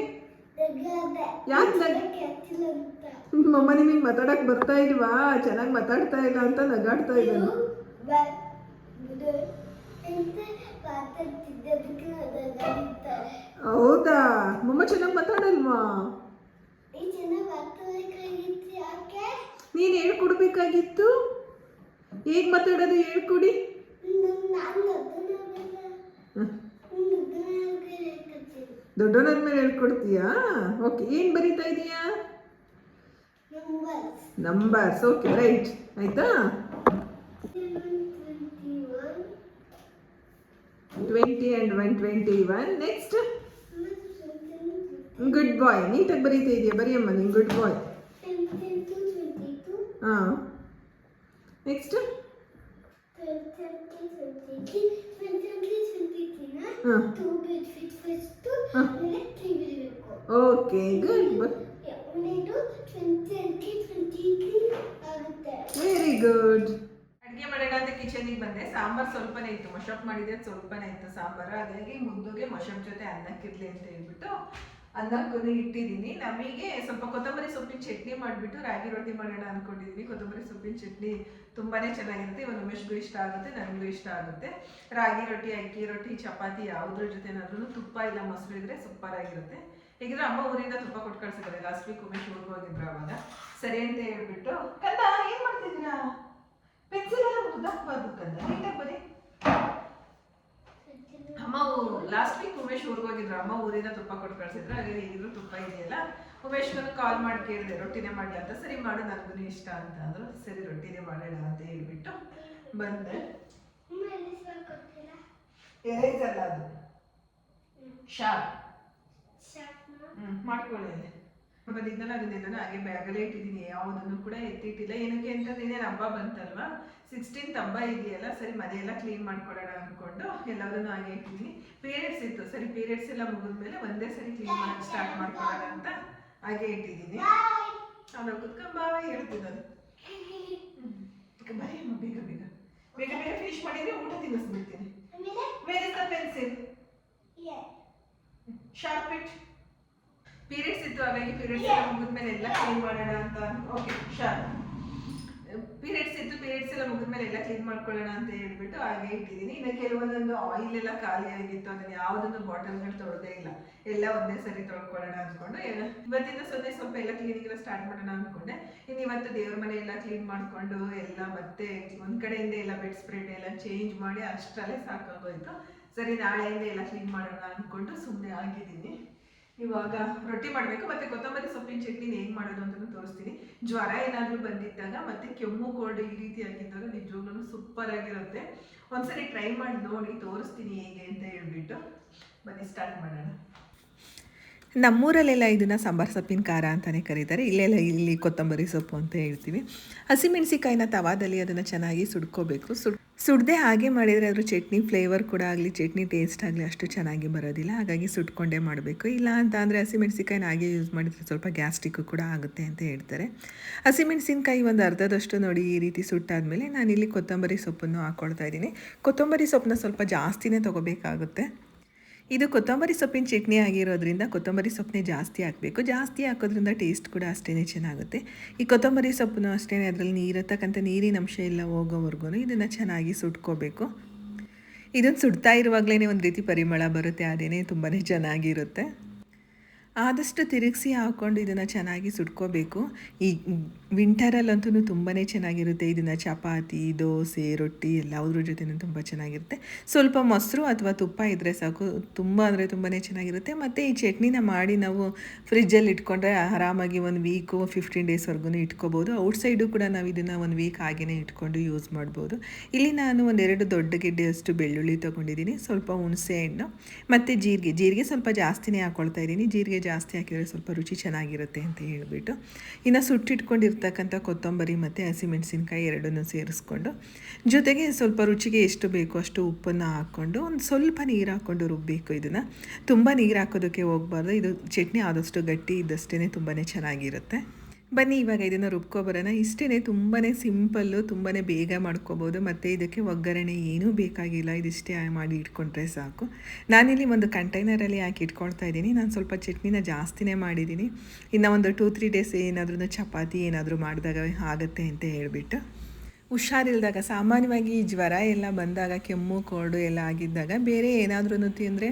Speaker 1: ಯಾಕೆ ಮಮ್ಮ ನಿಮಗೆ ಮಾತಾಡಕ್ ಬರ್ತಾ ಇಲ್ವಾ? ಚೆನ್ನಾಗಿ ಮಾತಾಡ್ತಾ ಇಲ್ಲ ಅಂತ ನಗಾಡ್ತಾ ಇದ್ದಾನೆ. ಹೌದಾ? ಮಮ್ಮ ಚೆನ್ನಾಗಿ ಮಾತಾಡಲ್ವಾ? ನೀನು ಹೇಳ್ಕೊಡ್ಬೇಕಾಗಿತ್ತು? ಹೇಗ್ ಮಾತಾಡೋದು ಹೇಳ್ಕೊಡಿ. ದೊಡ್ಡವನ ಮೇಲೆ ಹೇಳ್ಕೊಡ್ತೀಯಾ ಓಕೆ ಏನು ಬರೀತಾ ಇದೀಯಾ ನಂಬರ್ಸ್ ಓಕೆ ರೈಟ್ ಆಯ್ತಾ twenty and one twenty one next good boy ನೀಟಾಗಿ ಬರೀತಾ ಇದೆಯಾ ಬರಿಯಮ್ಮ ನೀನು ಗುಡ್ ಬಾಯ್ ಹಾಂ next okay good very good ಅಡುಗೆ ಮಾಡೋಣ ಅಂತ ಕಿಚನಿಗೆ ಬಂದೆ. ಸಾಂಬಾರ್ ಸ್ವಲ್ಪನೇ ಇತ್ತು. ಮಶಪ್ ಮಾಡಿದೆ ಸ್ವಲ್ಪನೇ ಇತ್ತು ಸಾಂಬಾರು. ಹಾಗಾಗಿ ಮುದ್ದುಗೆ ಮಶಪ್ ಜೊತೆ ಅನ್ನಕ್ಕಿರ್ಲಿ ಅಂತ ಹೇಳ್ಬಿಟ್ಟು ಅನ್ನಕ್ಕೂ ಇಟ್ಟಿದ್ದೀನಿ. ನಮಗೆ ಸ್ವಲ್ಪ ಕೊತ್ತಂಬರಿ ಸೊಪ್ಪಿನ ಚಟ್ನಿ ಮಾಡಿಬಿಟ್ಟು ರಾಗಿ ರೊಟ್ಟಿ ಮಾಡೋಣ ಅಂದ್ಕೊಂಡಿದ್ದೀನಿ ಕೊತ್ತಂಬರಿ ಸೊಪ್ಪಿನ ಚಟ್ನಿ ತುಂಬಾ ಚೆನ್ನಾಗಿರುತ್ತೆ. ಇವನು ಉಮೇಶ್ಗೂ ಇಷ್ಟ ಆಗುತ್ತೆ, ನನಗೂ ಇಷ್ಟ ಆಗುತ್ತೆ. ರಾಗಿ ರೊಟ್ಟಿ, ಅಕ್ಕಿ ರೊಟ್ಟಿ, ಚಪಾತಿ ಯಾವುದ್ರ ಜೊತೆನಾದ್ರೂ ತುಪ್ಪ ಇಲ್ಲ ಮೊಸರು ಇದ್ರೆ ಸೂಪರ್ ಆಗಿರುತ್ತೆ. ಹೇಗಿದ್ರೆ ಅಮ್ಮ ಊರಿಂದ ತುಪ್ಪ ಕೊಟ್ಟು ಕಳ್ಸಿದ್ದಾರೆ. ಲಾಸ್ಟ್ ವೀಕ್ ಉಮೇಶ್ ಊರಿಗೆ ಹೋಗಿದ್ರು ಅವಾಗ. ಸರಿ ಅಂತ ಹೇಳ್ಬಿಟ್ಟು, ಕಂದ, ಏನ್ ಮಾಡ್ತಿದ್ದೀರಾ? ಪೆನ್ಸಿಲ್ ಎಲ್ಲ ಮುದ್ದಾಕ್ಬಾರ್ದು ಬರೀ ಅಮ್ಮ ಲಾಸ್ಟ್ ವೀಕ್ ಉಮೇಶ್ ಊರಿಗೆ ಹೋಗಿದ್ರು. ಅಮ್ಮ ಊರಿಂದ ತುಪ್ಪ ಕೊಟ್ಟು ಕಳ್ಸಿದ್ರು. ಹಾಗೆ ಈಗಲೂ ತುಪ್ಪ ಇದೆಯಲ್ಲ. ಉಮೇಶ್ ಕಾಲ್ ಮಾಡಿ ಕೇಳಿದೆ ರೊಟ್ಟಿನೇ ಮಾಡಿ ಅಂತ. ಸರಿ ಮಾಡು ನನಗೂ ಇಷ್ಟ ಅಂತ. ಅಂದ್ರು. ಸರಿ ರೊಟ್ಟಿನೇ ಮಾಡೋಣ ಅಂತ ಹೇಳ್ಬಿಟ್ಟು ಬಂದೆ. ಎರೇಸಲ್ಲ ಅದು. ಶಾರ್ಪ್ ಮಾಡ್ಕೊಳ್ಳಿ. ಅದನ್ನೆಲ್ಲ ಹಾಗೆ ಬ್ಯಾಗಲ್ಲೇ ಇಟ್ಟಿದ್ದೀನಿ ಯಾವುದನ್ನು ಕೂಡ ಎತ್ತಿಟ್ಟಿಲ್ಲ. ಏನಕ್ಕೆ ಅಂತಂದ್ರೆ ಇನ್ನೇನು ಹಬ್ಬ ಬಂತಲ್ವಾ? ಸಿಕ್ಸ್ಟೀನ್ತ್ ಹಬ್ಬ ಇದೆಯಲ್ಲ ಸರಿ ಮನೆಯೆಲ್ಲ ಕ್ಲೀನ್ ಮಾಡ್ಕೊಳ್ಳೋಣ ಅಂದ್ಕೊಂಡು ಎಲ್ಲದನ್ನು ಹಾಗೆ ಇಟ್ಟಿದ್ದೀನಿ. ಪೀರಿಯಡ್ಸ್ ಇತ್ತು ಸರಿ ಪೀರಿಯಡ್ಸ್ ಎಲ್ಲ ಮುಗಿದ್ಮೇಲೆ ಒಂದೇ ಸರಿ ಕ್ಲೀನ್ ಮಾಡೋಕ್ಕೆ ಸ್ಟಾರ್ಟ್ ಮಾಡ್ಕೊಳ್ಳೋಣ ಅಂತ ಹಾಗೆ ಇಟ್ಟಿದ್ದೀನಿ. ಅವನು ಕುತ್ಕೊಂಬಾವ ಬಾವ ಬರೀ ಅಮ್ಮ ಬೇಗ ಬೇಗ. ಬೇಗ ಬೇಗ ಫಿನಿಶ್ ಮಾಡಿದ್ರೆ ಊಟ ತಿನ್ನಿಸ್ಬಿಡ್ತೀನಿ. Where is the pencil sharp it periods ಇತ್ತು ಹಾಗಾಗಿ ಪೀರಿಯಡ್ಸ್ ಎಲ್ಲ ಮುಗಿದ್ಮೇಲೆ ಎಲ್ಲ ಕ್ಲೀನ್ ಮಾಡೋಣ ಅಂತ. ಓಕೆ ಶಾರ್ಪ್ ಪೀರಿಯಡ್ಸ್ ಇತ್ತು ಪೀರಿಯಡ್ಸ್ ಎಲ್ಲ ಮುಗಿದ್ಮೇಲೆ ಎಲ್ಲ ಕ್ಲೀನ್ ಮಾಡ್ಕೊಳ್ಳೋಣ ಅಂತ ಹೇಳ್ಬಿಟ್ಟು ಹಾಗೆ ಇಟ್ಟಿದ್ದೀನಿ. ಇನ್ನು ಕೆಲವೊಂದೊಂದು ಆಯಿಲ್ ಎಲ್ಲ ಖಾಲಿ ಆಗಿತ್ತು ಅದನ್ನ ಯಾವುದೊಂದು ಬಾಟಲ್ಗಳು ತೊಳ್ದೇ ಇಲ್ಲ. ಎಲ್ಲ ಒಂದೇ ಸರಿ ತೊಳ್ಕೊಳ್ಳೋಣ ಅಂದ್ಕೊಂಡು ಇವತ್ತಿಂದ ಸೊನ್ನೆ ಸ್ವಲ್ಪ ಎಲ್ಲ ಕ್ಲೀನಿಂಗ್ ಎಲ್ಲ ಸ್ಟಾರ್ಟ್ ಮಾಡೋಣ ಅಂದ್ಕೊಂಡೆ. ಇನ್ನು ಇವತ್ತು ದೇವ್ರ ಮನೆ ಎಲ್ಲ ಕ್ಲೀನ್ ಮಾಡ್ಕೊಂಡು ಎಲ್ಲ ಮತ್ತೆ ಒಂದ್ ಕಡೆಯಿಂದ ಎಲ್ಲ ಬೆಡ್ ಸ್ಪ್ರೆಡ್ ಎಲ್ಲ ಚೇಂಜ್ ಮಾಡಿ ಅಷ್ಟರಲ್ಲೇ ಸಾಕಾಗೋಯ್ತು. ಸರಿ ನಾಳೆಯಿಂದ ಎಲ್ಲ ಕ್ಲೀನ್ ಮಾಡೋಣ ಅಂದ್ಕೊಂಡು ಸುಮ್ಮನೆ ಆಗಿದ್ದೀನಿ. ಇವಾಗ ರೊಟ್ಟಿ ಮಾಡಬೇಕು, ಮತ್ತೆ ಕೊತ್ತಂಬರಿ ಸೊಪ್ಪಿನ ಚಟ್ನಿನ ಹೇಗೆ ಮಾಡೋದು ಅಂತಲೂ ತೋರಿಸ್ತೀನಿ. ಜ್ವರ ಏನಾದರೂ ಬಂದಿದ್ದಾಗ ಮತ್ತೆ ಕೆಮ್ಮು ಕೋಲ್ಡ್ ಈ ರೀತಿ ಆಗಿದ್ದಾಗ ನಿಜವಾಗ್ಲೂ ಸೂಪರ್ ಆಗಿರುತ್ತೆ. ಒಂದ್ಸರಿ ಟ್ರೈ ಮಾಡಿ ನೋಡಿ, ತೋರಿಸ್ತೀನಿ ಹೇಗೆ ಅಂತ ಹೇಳ್ಬಿಟ್ಟು. ಬನ್ನಿ ಸ್ಟಾರ್ಟ್ ಮಾಡೋಣ. ನಮ್ಮೂರಲ್ಲೆಲ್ಲ ಇದನ್ನು ಸಾಂಬಾರ್ ಸೊಪ್ಪಿನ ಖಾರ ಅಂತಲೇ ಕರೀತಾರೆ. ಇಲ್ಲೆಲ್ಲ ಇಲ್ಲಿ ಕೊತ್ತಂಬರಿ ಸೊಪ್ಪು ಅಂತ ಹೇಳ್ತೀವಿ. ಹಸಿಮೆಣಸಿಕಾಯಿನ ತವಾದಲ್ಲಿ ಅದನ್ನು ಚೆನ್ನಾಗಿ ಸುಡ್ಕೋಬೇಕು. ಸುಡ್, ಸುಡದೆ ಹಾಗೆ ಮಾಡಿದರೆ ಅದ್ರ ಚಟ್ನಿ ಫ್ಲೇವರ್ ಕೂಡ ಆಗಲಿ, ಚಟ್ನಿ ಟೇಸ್ಟ್ ಆಗಲಿ ಅಷ್ಟು ಚೆನ್ನಾಗಿ ಬರೋದಿಲ್ಲ. ಹಾಗಾಗಿ ಸುಟ್ಕೊಂಡೇ ಮಾಡಬೇಕು. ಇಲ್ಲ ಅಂತ ಅಂದರೆ ಹಾಗೆ ಯೂಸ್ ಮಾಡಿದರೆ ಸ್ವಲ್ಪ ಗ್ಯಾಸ್ಟಿಕ್ಕು ಕೂಡ ಆಗುತ್ತೆ ಅಂತ ಹೇಳ್ತಾರೆ. ಹಸಿಮೆಣಸಿನ್ಕಾಯಿ ಒಂದು ಅರ್ಧದಷ್ಟು ನೋಡಿ ಈ ರೀತಿ ಸುಟ್ಟಾದಮೇಲೆ ನಾನಿಲ್ಲಿ ಕೊತ್ತಂಬರಿ ಸೊಪ್ಪನ್ನು ಹಾಕ್ಕೊಳ್ತಾ ಇದ್ದೀನಿ. ಕೊತ್ತಂಬರಿ ಸೊಪ್ಪನ್ನ ಸ್ವಲ್ಪ ಜಾಸ್ತಿನೇ ತೊಗೋಬೇಕಾಗುತ್ತೆ. ಇದು ಕೊತ್ತಂಬರಿ ಸೊಪ್ಪಿನ ಚಟ್ನಿ ಆಗಿರೋದ್ರಿಂದ ಕೊತ್ತಂಬರಿ ಸೊಪ್ಪನ್ನೇ ಜಾಸ್ತಿ ಹಾಕಬೇಕು. ಜಾಸ್ತಿ ಹಾಕೋದ್ರಿಂದ ಟೇಸ್ಟ್ ಕೂಡ ಅಷ್ಟೇ ಚೆನ್ನಾಗುತ್ತೆ. ಈ ಕೊತ್ತಂಬರಿ ಸೊಪ್ಪನ್ನು ಅಷ್ಟೇ ಅದರಲ್ಲಿ ನೀರತಕ್ಕಂಥ ನೀರಿನ ಅಂಶ ಎಲ್ಲ ಹೋಗೋವರೆಗೂ ಇದನ್ನು ಚೆನ್ನಾಗಿ ಸುಟ್ಕೋಬೇಕು. ಇದನ್ನು ಸುಡ್ತಾ ಇರುವಾಗಲೇ ಒಂದು ರೀತಿ ಪರಿಮಳ ಬರುತ್ತೆ, ಅದೇನೇ ತುಂಬಾ ಚೆನ್ನಾಗಿರುತ್ತೆ. ಆದಷ್ಟು ತಿರುಗಿಸಿ ಹಾಕ್ಕೊಂಡು ಇದನ್ನು ಚೆನ್ನಾಗಿ ಸುಟ್ಕೋಬೇಕು. ಈ ವಿಂಟರಲ್ಲಂತೂ ತುಂಬಾ ಚೆನ್ನಾಗಿರುತ್ತೆ ಇದನ್ನು ಚಪಾತಿ, ದೋಸೆ, ರೊಟ್ಟಿ ಎಲ್ಲದ್ರ ಜೊತೆನೂ ತುಂಬ ಚೆನ್ನಾಗಿರುತ್ತೆ. ಸ್ವಲ್ಪ ಮೊಸರು ಅಥವಾ ತುಪ್ಪ ಇದ್ದರೆ ಸಾಕು, ತುಂಬ ಅಂದರೆ ತುಂಬಾ ಚೆನ್ನಾಗಿರುತ್ತೆ. ಮತ್ತು ಈ ಚಟ್ನಿನ ಮಾಡಿ ನಾವು ಫ್ರಿಜ್ಜಲ್ಲಿ ಇಟ್ಕೊಂಡ್ರೆ ಆರಾಮಾಗಿ ಒಂದು ವೀಕು ಫಿಫ್ಟೀನ್ ಡೇಸ್ವರೆಗೂ ಇಟ್ಕೋಬೋದು. ಔಟ್ಸೈಡು ಕೂಡ ನಾವು ಇದನ್ನು ಒಂದು ವೀಕ್ ಹಾಗೇ ಇಟ್ಕೊಂಡು ಯೂಸ್ ಮಾಡ್ಬೋದು. ಇಲ್ಲಿ ನಾನು ಒಂದೆರಡು ದೊಡ್ಡ ಗೆಡ್ಡೆಯಷ್ಟು ಬೆಳ್ಳುಳ್ಳಿ ತೊಗೊಂಡಿದ್ದೀನಿ ಸ್ವಲ್ಪ ಹುಣಸೆ ಹಣ್ಣು, ಮತ್ತು ಜೀರಿಗೆ. ಜೀರಿಗೆ ಸ್ವಲ್ಪ ಜಾಸ್ತಿನೇ ಹಾಕ್ಕೊಳ್ತಾ ಇದ್ದೀನಿ ಜೀರಿಗೆ ಜಾಸ್ತಿ ಹಾಕಿದರೆ ಸ್ವಲ್ಪ ರುಚಿ ಚೆನ್ನಾಗಿರುತ್ತೆ ಅಂತ ಹೇಳಿಬಿಟ್ಟು. ಇನ್ನು ಸುಟ್ಟಿಟ್ಕೊಂಡಿರ್ತಕ್ಕಂಥ ಕೊತ್ತಂಬರಿ ಮತ್ತು ಹಸಿಮೆಣಸಿನ್ಕಾಯಿ ಎರಡನ್ನೂ ಸೇರಿಸ್ಕೊಂಡು, ಜೊತೆಗೆ ಸ್ವಲ್ಪ ರುಚಿಗೆ ಎಷ್ಟು ಬೇಕೋ ಅಷ್ಟು ಉಪ್ಪನ್ನು ಹಾಕ್ಕೊಂಡು ಒಂದು ಸ್ವಲ್ಪ ನೀರು ಹಾಕ್ಕೊಂಡು ರುಬ್ಬಬೇಕು ಇದನ್ನು. ತುಂಬ ನೀರು ಹಾಕೋದಕ್ಕೆ ಹೋಗಬಾರ್ದು. ಇದು ಚಟ್ನಿ ಆದಷ್ಟು ಗಟ್ಟಿ ಇದ್ದಷ್ಟೇ ತುಂಬಾ ಚೆನ್ನಾಗಿರುತ್ತೆ. ಬನ್ನಿ, ಇವಾಗ ಇದನ್ನು ರುಬ್ಕೊಬರೋಣ. ಇಷ್ಟೇ ತುಂಬಾ ಸಿಂಪಲ್ಲು ತುಂಬಾ ಬೇಗ ಮಾಡ್ಕೋಬೋದು. ಮತ್ತು ಇದಕ್ಕೆ ಒಗ್ಗರಣೆ ಏನೂ ಬೇಕಾಗಿಲ್ಲ. ಇದಿಷ್ಟೇ ಮಾಡಿ ಇಟ್ಕೊಂಡ್ರೆ ಸಾಕು. ನಾನಿಲ್ಲಿ ಒಂದು ಕಂಟೈನರಲ್ಲಿ ಹಾಕಿ ಇಟ್ಕೊಳ್ತಾ ಇದ್ದೀನಿ. ನಾನು ಸ್ವಲ್ಪ ಚಟ್ನಿನ ಜಾಸ್ತಿನೇ ಮಾಡಿದ್ದೀನಿ. ಇನ್ನು ಒಂದು ಟೂ, ತ್ರೀ ಡೇಸ್ ಏನಾದ್ರೂ ಚಪಾತಿ ಏನಾದರೂ ಮಾಡಿದಾಗ ಆಗುತ್ತೆ ಅಂತ ಹೇಳ್ಬಿಟ್ಟು. ಹುಷಾರಿಲ್ದಾಗ, ಸಾಮಾನ್ಯವಾಗಿ ಈ ಜ್ವರ ಎಲ್ಲ ಬಂದಾಗ, ಕೆಮ್ಮು, ಕೋಡು ಎಲ್ಲ ಆಗಿದ್ದಾಗ ಬೇರೆ ಏನಾದ್ರೂ ತಿಂದರೆ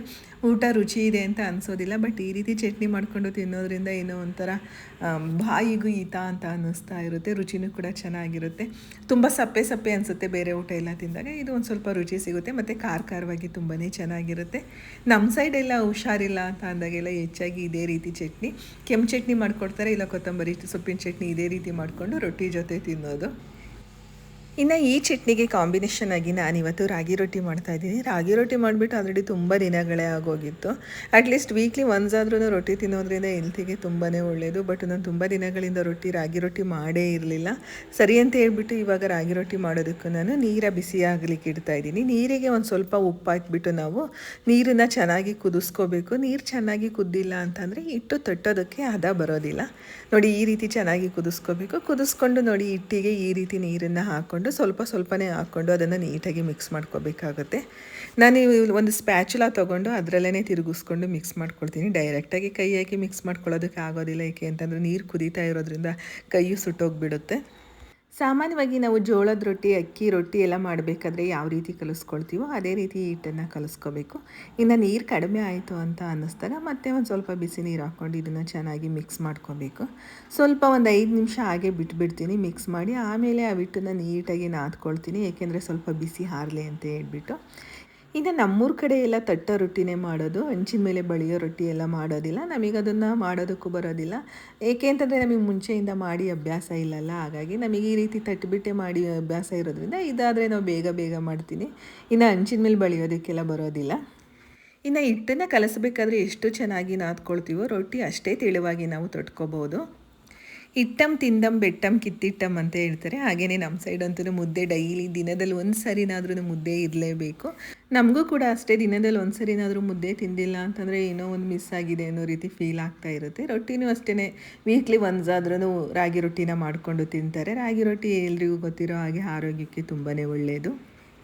Speaker 1: ಊಟ ರುಚಿ ಇದೆ ಅಂತ ಅನಿಸೋದಿಲ್ಲ. ಬಟ್ ಈ ರೀತಿ ಚಟ್ನಿ ಮಾಡಿಕೊಂಡು ತಿನ್ನೋದ್ರಿಂದ ಏನೋ ಒಂಥರ ಬಾಯಿಗೂ ಈತ ಅಂತ ಅನ್ನಿಸ್ತಾ ಇರುತ್ತೆ. ರುಚಿನೂ ಕೂಡ ಚೆನ್ನಾಗಿರುತ್ತೆ. ತುಂಬ ಸಪ್ಪೆ ಸಪ್ಪೆ ಅನಿಸುತ್ತೆ ಬೇರೆ ಊಟ ಎಲ್ಲ ತಿಂದಾಗ. ಇದು ಒಂದು ಸ್ವಲ್ಪ ರುಚಿ ಸಿಗುತ್ತೆ. ಮತ್ತು ಖಾರ ಖಾರವಾಗಿ ತುಂಬಾ ಚೆನ್ನಾಗಿರುತ್ತೆ ನಮ್ಮ ಸೈಡೆಲ್ಲ ಹುಷಾರಿಲ್ಲ ಅಂತ ಅಂದಾಗೆಲ್ಲ ಹೆಚ್ಚಾಗಿ ಇದೇ ರೀತಿ ಚಟ್ನಿ. ಕೆಂಪು ಚಟ್ನಿ ಮಾಡಿಕೊಡ್ತಾರೆ, ಇಲ್ಲ ಕೊತ್ತಂಬರಿ ಸೊಪ್ಪಿನ ಚಟ್ನಿ ಇದೇ ರೀತಿ ಮಾಡಿಕೊಂಡು ರೊಟ್ಟಿ ಜೊತೆ ತಿನ್ನೋದು. ಇನ್ನು ಈ ಚಟ್ನಿಗೆ ಕಾಂಬಿನೇಷನ್ ಆಗಿ ನಾನಿವತ್ತು ರಾಗಿ ರೊಟ್ಟಿ ಮಾಡ್ತಾ ಇದ್ದೀನಿ. ರಾಗಿ ರೊಟ್ಟಿ ಮಾಡಿಬಿಟ್ಟು ಆಲ್ರೆಡಿ ತುಂಬ ದಿನಗಳೇ ಆಗೋಗಿತ್ತು. ಅಟ್ಲೀಸ್ಟ್ ವೀಕ್ಲಿ ಒನ್ಸ್ ಆದ್ರೂ ರೊಟ್ಟಿ ತಿನ್ನೋದ್ರಿಂದ ಹೆಲ್ತಿಗೆ ತುಂಬಾ ಒಳ್ಳೆಯದು ಬಟ್ ನಾನು ತುಂಬ ದಿನಗಳಿಂದ ರೊಟ್ಟಿ, ರಾಗಿ ರೊಟ್ಟಿ ಮಾಡೇ ಇರಲಿಲ್ಲ. ಸರಿ ಅಂತ ಹೇಳ್ಬಿಟ್ಟು ಇವಾಗ ರಾಗಿ ರೊಟ್ಟಿ ಮಾಡೋದಕ್ಕೂ ನಾನು ನೀರ ಬಿಸಿ ಆಗಲಿಕ್ಕೆ ಇಡ್ತಾ ಇದ್ದೀನಿ. ನೀರಿಗೆ ಒಂದು ಸ್ವಲ್ಪ ಉಪ್ಪು ಹಾಕ್ಬಿಟ್ಟು ನಾವು ನೀರನ್ನು ಚೆನ್ನಾಗಿ ಕುದಿಸ್ಕೋಬೇಕು. ನೀರು ಚೆನ್ನಾಗಿ ಕುದ್ದಿಲ್ಲ ಅಂತಂದರೆ ಹಿಟ್ಟು ತಟ್ಟೋದಕ್ಕೆ ಹದ ಬರೋದಿಲ್ಲ. ನೋಡಿ ಈ ರೀತಿ ಚೆನ್ನಾಗಿ ಕುದಿಸ್ಕೋಬೇಕು. ಕುದಿಸ್ಕೊಂಡು ನೋಡಿ ಹಿಟ್ಟಿಗೆ ಈ ರೀತಿ ನೀರನ್ನು ಹಾಕ್ಕೊಂಡು ಸ್ವಲ್ಪ ಸ್ವಲ್ಪನೇ ಹಾಕ್ಕೊಂಡು ಅದನ್ನು ನೀಟಾಗಿ ಮಿಕ್ಸ್ ಮಾಡ್ಕೋಬೇಕಾಗುತ್ತೆ. ನಾನು ಒಂದು ಸ್ಪ್ಯಾಚುಲ ತೊಗೊಂಡು ಅದರಲ್ಲೇ ತಿರುಗಿಸ್ಕೊಂಡು ಮಿಕ್ಸ್ ಮಾಡ್ಕೊಳ್ತೀನಿ. ಡೈರೆಕ್ಟಾಗಿ ಕೈ ಹಾಕಿ ಮಿಕ್ಸ್ ಮಾಡ್ಕೊಳ್ಳೋದಕ್ಕೆ ಆಗೋದಿಲ್ಲ, ಏಕೆ ಅಂತಂದರೆ ನೀರು ಕುದೀತಾ ಇರೋದ್ರಿಂದ ಕೈಯು ಸುಟ್ಟೋಗ್ಬಿಡುತ್ತೆ. ಸಾಮಾನ್ಯವಾಗಿ ನಾವು ಜೋಳದ ರೊಟ್ಟಿ, ಅಕ್ಕಿ ರೊಟ್ಟಿ ಎಲ್ಲ ಮಾಡಬೇಕಾದ್ರೆ ಯಾವ ರೀತಿ ಕಲಿಸ್ಕೊಳ್ತೀವೋ ಅದೇ ರೀತಿ ಹಿಟ್ಟನ್ನು ಕಲಿಸ್ಕೋಬೇಕು. ಇನ್ನು ನೀರು ಕಡಿಮೆ ಆಯಿತು ಅಂತ ಅನ್ನಿಸ್ದಾಗ ಮತ್ತೆ ಒಂದು ಸ್ವಲ್ಪ ಬಿಸಿ ನೀರು ಹಾಕ್ಕೊಂಡು ಇದನ್ನು ಚೆನ್ನಾಗಿ ಮಿಕ್ಸ್ ಮಾಡ್ಕೋಬೇಕು. ಸ್ವಲ್ಪ ಒಂದು ಐದು ನಿಮಿಷ ಹಾಗೆ ಬಿಟ್ಬಿಡ್ತೀನಿ ಮಿಕ್ಸ್ ಮಾಡಿ ಆಮೇಲೆ ಆ ಹಿಟ್ಟನ್ನು ನೀಟಾಗಿ ನಾದ್ಕೊಳ್ತೀನಿ, ಏಕೆಂದರೆ ಸ್ವಲ್ಪ ಬಿಸಿ ಹಾರಲಿ ಅಂತ ಹೇಳ್ಬಿಟ್ಟು. ಇನ್ನು ನಮ್ಮೂರ ಕಡೆ ಎಲ್ಲ ತಟ್ಟ ರೊಟ್ಟಿನೇ ಮಾಡೋದು. ಹಂಚಿನ ಮೇಲೆ ಬಳಿಯೋ ರೊಟ್ಟಿ ಎಲ್ಲ ಮಾಡೋದಿಲ್ಲ. ನಮಗೆ ಅದನ್ನು ಮಾಡೋದಕ್ಕೂ ಬರೋದಿಲ್ಲ. ಏಕೆ ಅಂತಂದರೆ ನಮಗೆ ಮುಂಚೆಯಿಂದ ಮಾಡಿ ಅಭ್ಯಾಸ ಇಲ್ಲಲ್ಲ. ಹಾಗಾಗಿ ನಮಗೆ ಈ ರೀತಿ ತಟ್ಟಿಬಿಟ್ಟೆ ಮಾಡಿ ಅಭ್ಯಾಸ ಇರೋದ್ರಿಂದ ಇದಾದರೆ ನಾವು ಬೇಗ ಬೇಗ ಮಾಡ್ತೀನಿ. ಇನ್ನು ಹಂಚಿನ ಮೇಲೆ ಬಳಿಯೋದಕ್ಕೆಲ್ಲ ಬರೋದಿಲ್ಲ. ಇನ್ನು ಹಿಟ್ಟನ್ನು ಕಲಸಬೇಕಾದ್ರೆ ಎಷ್ಟು ಚೆನ್ನಾಗಿ ನಾದ್ಕೊಳ್ತೀವೋ ರೊಟ್ಟಿ ಅಷ್ಟೇ ತೆಳುವಾಗಿ ನಾವು ತೊಟ್ಕೋಬೋದು. ಇಟ್ಟಮ್ ತಿಂದಂ ಬೆಟ್ಟಂ ಕಿತ್ತಿಟ್ಟಂ ಅಂತ ಹೇಳ್ತಾರೆ. ಹಾಗೆಯೇ ನಮ್ಮ ಸೈಡ್ ಅಂತೂ ಮುದ್ದೆ ಡೈಲಿ ದಿನದಲ್ಲಿ ಒಂದು ಸರಿನಾದ್ರೂ ಮುದ್ದೆ ಇರಲೇಬೇಕು. ನಮಗೂ ಕೂಡ ಅಷ್ಟೇ ದಿನದಲ್ಲಿ ಒಂದು ಸರಿನಾದರೂ ಮುದ್ದೆ ತಿಂದಿಲ್ಲ ಅಂತಂದರೆ ಏನೋ ಒಂದು ಮಿಸ್ ಆಗಿದೆ ಅನ್ನೋ ರೀತಿ ಫೀಲ್ ಆಗ್ತಾ ಇರುತ್ತೆ. ರೊಟ್ಟಿನೂ ಅಷ್ಟೇ ವೀಕ್ಲಿ ಒನ್ಸ್ ಆದ್ರೂ ರಾಗಿ ರೊಟ್ಟಿನ ಮಾಡಿಕೊಂಡು ತಿಂತಾರೆ. ರಾಗಿ ರೊಟ್ಟಿ ಎಲ್ರಿಗೂ ಗೊತ್ತಿರೋ ಹಾಗೆ ಆರೋಗ್ಯಕ್ಕೆ ತುಂಬಾ ಒಳ್ಳೆಯದು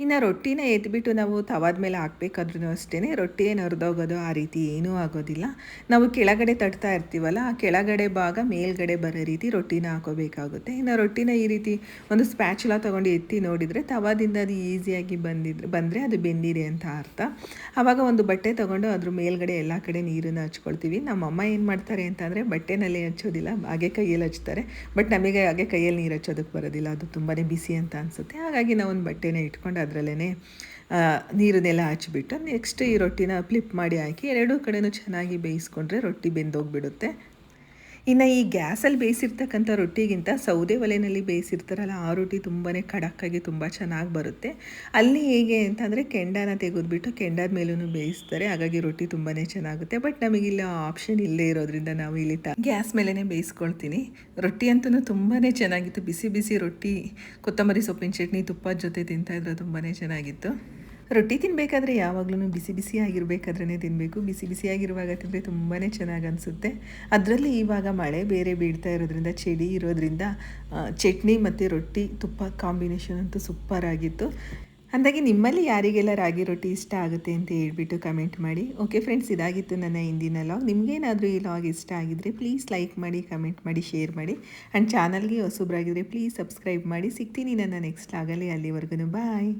Speaker 1: ಇನ್ನು ರೊಟ್ಟಿನ ಎತ್ಬಿಟ್ಟು ನಾವು ತವಾದ ಮೇಲೆ ಹಾಕ್ಬೇಕಾದ್ರೂ ಅಷ್ಟೇ ರೊಟ್ಟಿ ಏನು ಹರಿದೋಗೋದು ಆ ರೀತಿ ಏನೂ ಆಗೋದಿಲ್ಲ. ನಾವು ಕೆಳಗಡೆ ತಟ್ತಾ ಇರ್ತೀವಲ್ಲ, ಆ ಕೆಳಗಡೆ ಭಾಗ ಮೇಲ್ಗಡೆ ಬರೋ ರೀತಿ ರೊಟ್ಟಿನ ಹಾಕೋಬೇಕಾಗುತ್ತೆ. ಇನ್ನು ರೊಟ್ಟಿನ ಈ ರೀತಿ ಒಂದು ಸ್ಪ್ಯಾಚುಲ ತೊಗೊಂಡು ಎತ್ತಿ ನೋಡಿದರೆ ತವಾದಿಂದ ಅದು ಈಸಿಯಾಗಿ ಬಂದಿದ್ರೆ, ಬಂದರೆ ಅದು ಬೆಂದಿದೆ ಅಂತ ಅರ್ಥ. ಆವಾಗ ಒಂದು ಬಟ್ಟೆ ತೊಗೊಂಡು ಅದ್ರ ಮೇಲ್ಗಡೆ ಎಲ್ಲ ಕಡೆ ನೀರನ್ನು ಹಚ್ಕೊಳ್ತೀವಿ. ನಮ್ಮಮ್ಮ ಏನು ಮಾಡ್ತಾರೆ ಅಂತಂದರೆ ಬಟ್ಟೆನಲ್ಲಿ ಹಚ್ಚೋದಿಲ್ಲ, ಹಾಗೆ ಕೈಯಲ್ಲಿ ಹಚ್ತಾರೆ. ಬಟ್ ನಮಗೆ ಹಾಗೆ ಕೈಯಲ್ಲಿ ನೀರು ಹಚ್ಚೋದಕ್ಕೆ ಬರೋದಿಲ್ಲ, ಅದು ತುಂಬಾ ಬಿಸಿ ಅಂತ ಅನಿಸುತ್ತೆ. ಹಾಗಾಗಿ ನಾವು ಒಂದು ಬಟ್ಟೆನ ಇಟ್ಕೊಂಡು ಅದರಲ್ಲೇ ನೀರನ್ನೆಲ್ಲ ಹಚ್ಚಿಬಿಟ್ಟು ನೆಕ್ಸ್ಟ್ ಈ ರೊಟ್ಟಿನ ಫ್ಲಿಪ್ ಮಾಡಿ ಹಾಕಿ, ಎರಡೂ ಕಡೆನೂ ಚೆನ್ನಾಗಿ ಬೇಯಿಸ್ಕೊಂಡ್ರೆ ರೊಟ್ಟಿ ಬೆಂದೋಗ್ಬಿಡುತ್ತೆ. ಇನ್ನು ಈ ಗ್ಯಾಸಲ್ಲಿ ಬೇಯಿಸಿರ್ತಕ್ಕಂಥ ರೊಟ್ಟಿಗಿಂತ ಸೌದೆ ಒಲೆಯಲ್ಲಿ ಬೇಯಿಸಿರ್ತಾರಲ್ಲ, ಆ ರೊಟ್ಟಿ ತುಂಬಾ ಖಡಕ್ಕಾಗಿ ತುಂಬ ಚೆನ್ನಾಗಿ ಬರುತ್ತೆ. ಅಲ್ಲಿ ಹೇಗೆ ಅಂತಂದರೆ ಕೆಂಡನ ತೆಗೆದುಬಿಟ್ಟು ಕೆಂಡದ ಮೇಲೂ ಬೇಯಿಸ್ತಾರೆ, ಹಾಗಾಗಿ ರೊಟ್ಟಿ ತುಂಬಾ ಚೆನ್ನಾಗುತ್ತೆ. ಬಟ್ ನಮಗಿಲ್ಲ ಆಪ್ಷನ್ ಇಲ್ಲೇ ಇರೋದ್ರಿಂದ ನಾವು ಇಲ್ಲಿ ತ, ಗ್ಯಾಸ್ ಮೇಲೇ ಬೇಯಿಸ್ಕೊಳ್ತೀನಿ. ರೊಟ್ಟಿ ಅಂತೂ ತುಂಬಾ ಚೆನ್ನಾಗಿತ್ತು. ಬಿಸಿ ಬಿಸಿ ರೊಟ್ಟಿ, ಕೊತ್ತಂಬರಿ ಸೊಪ್ಪಿನ ಚಟ್ನಿ ತುಪ್ಪದ ಜೊತೆ ತಿಂತಾಯಿದ್ರೆ ತುಂಬಾ ಚೆನ್ನಾಗಿತ್ತು. ರೊಟ್ಟಿ ತಿನ್ನಬೇಕಾದ್ರೆ ಯಾವಾಗಲೂ ಬಿಸಿ ಬಿಸಿ ಆಗಿರಬೇಕಾದ್ರೇ ತಿನ್ನಬೇಕು ಬಿಸಿ ಬಿಸಿಯಾಗಿರುವಾಗ ತಿಂದರೆ ತುಂಬಾ ಚೆನ್ನಾಗಿ ಅನಿಸುತ್ತೆ. ಅದರಲ್ಲಿ ಇವಾಗ ಮಳೆ ಬೇರೆ ಬೀಳ್ತಾ ಇರೋದ್ರಿಂದ, ಚಳಿ ಇರೋದ್ರಿಂದ ಚಟ್ನಿ ಮತ್ತು ರೊಟ್ಟಿ ತುಪ್ಪ ಕಾಂಬಿನೇಷನ್ ಅಂತೂ ಸೂಪರ್ ಆಗಿತ್ತು. ಅಂದಾಗೆ ನಿಮ್ಮಲ್ಲಿ ಯಾರಿಗೆಲ್ಲ ರಾಗಿ ರೊಟ್ಟಿ ಇಷ್ಟ ಆಗುತ್ತೆ ಅಂತ ಹೇಳ್ಬಿಟ್ಟು ಕಮೆಂಟ್ ಮಾಡಿ. ಓಕೆ ಫ್ರೆಂಡ್ಸ್, ಇದಾಗಿತ್ತು ನನ್ನ ಇಂದಿನ ಲಾಗ್. ನಿಮಗೇನಾದರೂ ಈ ಲಾಗ್ ಇಷ್ಟ ಆಗಿದ್ರೆ ಪ್ಲೀಸ್ ಲೈಕ್ ಮಾಡಿ, ಕಮೆಂಟ್ ಮಾಡಿ, ಶೇರ್ ಮಾಡಿ. ಆ್ಯಂಡ್ ಚಾನಲ್ಗೆ ಹೊಸಬ್ರಾಗಿದ್ದರೆ ಪ್ಲೀಸ್ ಸಬ್ಸ್ಕ್ರೈಬ್ ಮಾಡಿ. ಸಿಗ್ತೀನಿ ನನ್ನ ನೆಕ್ಸ್ಟ್ ಲಾಗಲ್ಲಿ. ಅಲ್ಲಿವರೆಗೂ ಬಾಯ್.